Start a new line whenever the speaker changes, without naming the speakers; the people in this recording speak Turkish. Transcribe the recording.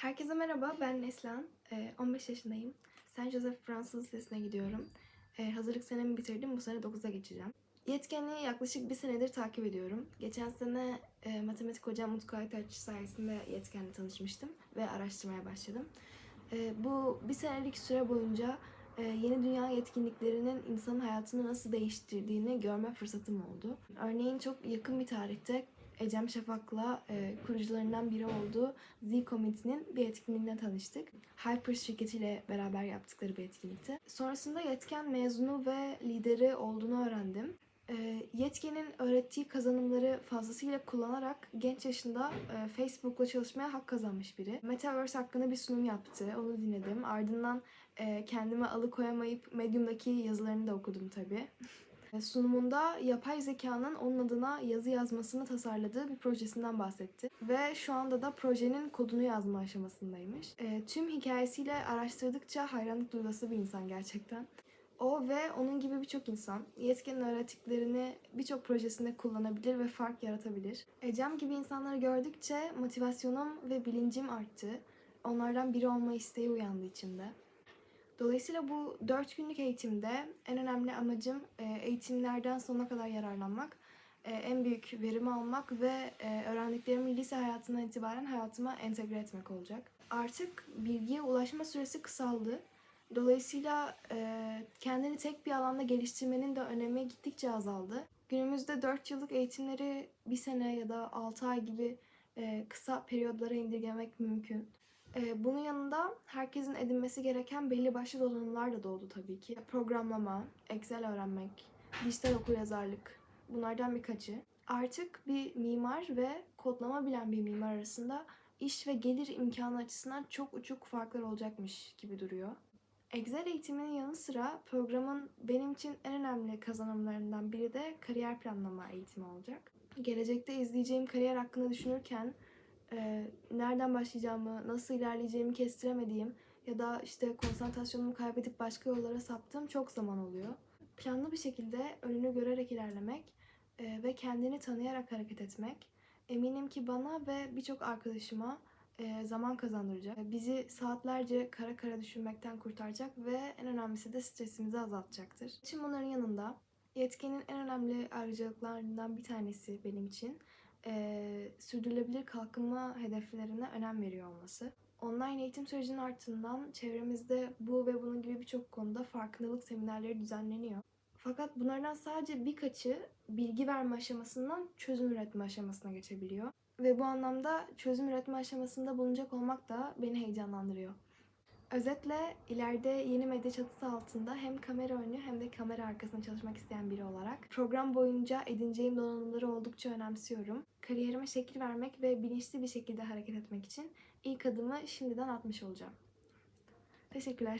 Herkese merhaba, ben Neslihan. Ee, 15 yaşındayım. Saint Joseph Fransız Lisesi'ne gidiyorum. Ee, hazırlık senemi bitirdim, bu sene 9'a geçeceğim. Yetkenliği yaklaşık bir senedir takip ediyorum. Geçen sene e, matematik hocam Utku Aytaç sayesinde yetkenle tanışmıştım ve araştırmaya başladım. Ee, bu bir senelik süre boyunca yeni dünya yetkinliklerinin insanın hayatını nasıl değiştirdiğini görme fırsatım oldu. Örneğin çok yakın bir tarihte Ecem Şafak'la e, kurucularından biri olduğu Z Community'nin bir etkinliğinde tanıştık. Hyper şirketiyle beraber yaptıkları bir etkinlikti. Sonrasında Yetken mezunu ve lideri olduğunu öğrendim. E, Yetken'in öğrettiği kazanımları fazlasıyla kullanarak genç yaşında e, Facebook'la çalışmaya hak kazanmış biri. Metaverse hakkında bir sunum yaptı, onu dinledim. Ardından e, kendime alıkoyamayıp Medium'daki yazılarını da okudum tabii. Sunumunda yapay zekanın onun adına yazı yazmasını tasarladığı bir projesinden bahsetti. Ve şu anda da projenin kodunu yazma aşamasındaymış. E, tüm hikayesiyle araştırdıkça hayranlık duyulası bir insan gerçekten. O ve onun gibi birçok insan yetkenin öğrettiklerini birçok projesinde kullanabilir ve fark yaratabilir. Ecem gibi insanları gördükçe motivasyonum ve bilincim arttı. Onlardan biri olma isteği uyandı içimde. Dolayısıyla bu 4 günlük eğitimde en önemli amacım e, eğitimlerden sonuna kadar yararlanmak, e, en büyük verimi almak ve e, öğrendiklerimi lise hayatından itibaren hayatıma entegre etmek olacak. Artık bilgiye ulaşma süresi kısaldı. Dolayısıyla kendini tek bir alanda geliştirmenin de önemi gittikçe azaldı. Günümüzde 4 yıllık eğitimleri bir sene ya da 6 ay gibi kısa periyodlara indirgemek mümkün. Ee, bunun yanında herkesin edinmesi gereken belli başlı donanımlar da doğdu tabii ki. Programlama, Excel öğrenmek, dijital okuryazarlık bunlardan birkaçı. Artık bir mimar ve kodlama bilen bir mimar arasında iş ve gelir imkanı açısından çok uçuk farklar olacakmış gibi duruyor. Excel eğitiminin yanı sıra programın benim için en önemli kazanımlarından biri de kariyer planlama eğitimi olacak. Gelecekte izleyeceğim kariyer hakkında düşünürken e, nereden başlayacağımı, nasıl ilerleyeceğimi kestiremediğim ya da işte konsantrasyonumu kaybedip başka yollara saptığım çok zaman oluyor. Planlı bir şekilde önünü görerek ilerlemek e, ve kendini tanıyarak hareket etmek eminim ki bana ve birçok arkadaşıma zaman kazandıracak. Bizi saatlerce kara kara düşünmekten kurtaracak ve en önemlisi de stresimizi azaltacaktır. Tüm bunların yanında yetkenin en önemli ayrıcalıklarından bir tanesi benim için e, sürdürülebilir kalkınma hedeflerine önem veriyor olması. Online eğitim sürecinin ardından çevremizde bu ve bunun gibi birçok konuda farkındalık seminerleri düzenleniyor. Fakat bunlardan sadece birkaçı bilgi verme aşamasından çözüm üretme aşamasına geçebiliyor. Ve bu anlamda çözüm üretme aşamasında bulunacak olmak da beni heyecanlandırıyor. Özetle ileride yeni medya çatısı altında hem kamera önü hem de kamera arkasında çalışmak isteyen biri olarak program boyunca edineceğim donanımları oldukça önemsiyorum. Kariyerime şekil vermek ve bilinçli bir şekilde hareket etmek için ilk adımı şimdiden atmış olacağım. Teşekkürler.